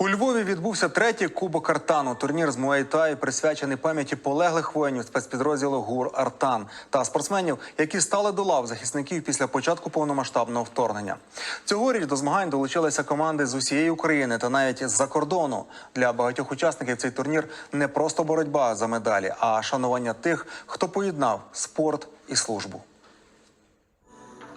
У Львові відбувся третій кубок Артану. Турнір з Муайтай присвячений пам'яті полеглих воїнів спецпідрозділу ГУР Артан та спортсменів, які стали до лав захисників після початку повномасштабного вторгнення. Цьогоріч до змагань долучилися команди з усієї України та навіть з-за кордону. Для багатьох учасників цей турнір не просто боротьба за медалі, а шанування тих, хто поєднав спорт і службу.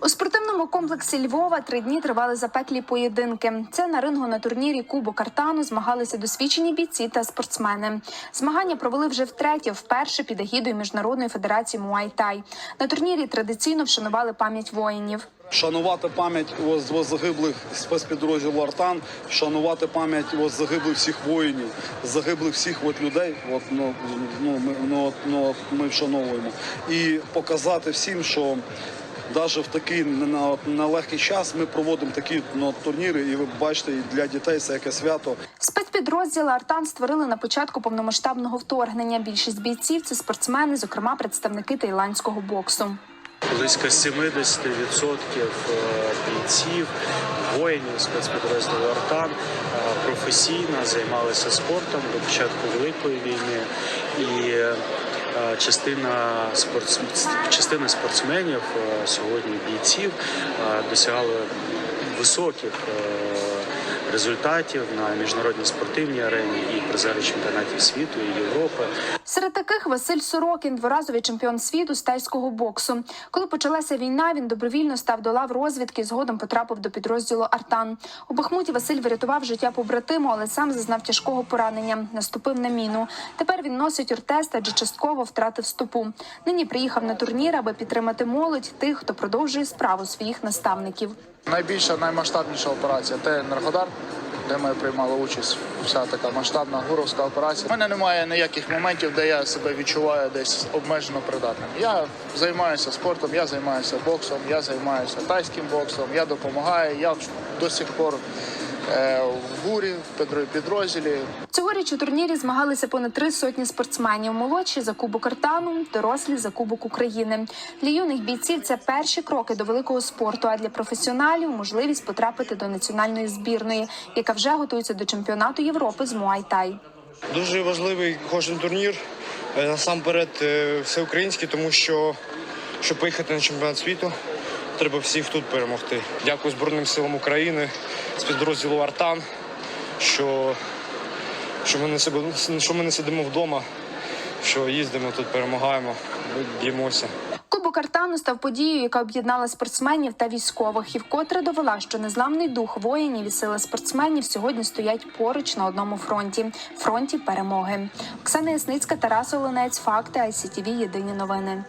У спортивному комплексі Львова три дні тривали запеклі поєдинки. Це на рингу на турнірі Кубок Артану змагалися досвідчені бійці та спортсмени. Змагання провели вже втретє, вперше під егідою міжнародної федерації Муай-Тай. На турнірі традиційно вшанували пам'ять воїнів. Шанувати пам'ять загиблих спецпідрозділу Артан, шанувати пам'ять загиблих всіх воїнів, загиблих всіх от людей. От ну, ну, ми, ну, ну, ми вшановуємо і показати всім, що навіть в такий на- нелегкий час ми проводимо такі ну, турніри, і ви бачите, і для дітей це яке свято. Спецпідрозділ Артан створили на початку повномасштабного вторгнення. Більшість бійців це спортсмени, зокрема представники таїландського боксу. Близько 70% бійців, воїнів спецпідрозділу Артан е, професійно займалися спортом до початку Великої війни. І е, частина, спортс... частина спортсменів е, сьогодні бійців е, досягали високих е, результатів на міжнародній спортивній арені і призери чемпіонатів світу і Європи. Серед таких Василь Сорокін, дворазовий чемпіон світу з тайського боксу. Коли почалася війна, він добровільно став до лав розвідки. і Згодом потрапив до підрозділу Артан. У Бахмуті Василь врятував життя побратиму, але сам зазнав тяжкого поранення. Наступив на міну. Тепер він носить ортез, адже частково втратив стопу. Нині приїхав на турнір, аби підтримати молодь тих, хто продовжує справу своїх наставників. Найбільша, наймасштабніша операція Те Енергодар, де ми приймали участь. Вся така масштабна гуровська операція. У мене немає ніяких моментів, де я себе відчуваю десь обмежено придатним. Я займаюся спортом, я займаюся боксом, я займаюся тайським боксом, я допомагаю. Я до сих пор в гурі, в підро- підрозділі. Цьогоріч у турнірі змагалися понад три сотні спортсменів. Молодші за кубок Артану, дорослі за кубок України. Для юних бійців це перші кроки до великого спорту. А для професіоналів можливість потрапити до національної збірної, яка вже готується до чемпіонату Європи з Муай-Тай. Дуже важливий кожен турнір, е, насамперед е, всеукраїнський, тому що щоб поїхати на чемпіонат світу, треба всіх тут перемогти. Дякую Збройним силам України, спецпідрозділу Артан, що, що, ми не себе, що ми не сидимо вдома, що їздимо тут, перемагаємо, б'ємося. Кубок Артану став подією, яка об'єднала спортсменів та військових, і вкотре довела, що незламний дух воїнів і сила спортсменів сьогодні стоять поруч на одному фронті фронті перемоги. Оксана Ясницька, Тарас Оленець, факти ICTV, Єдині новини.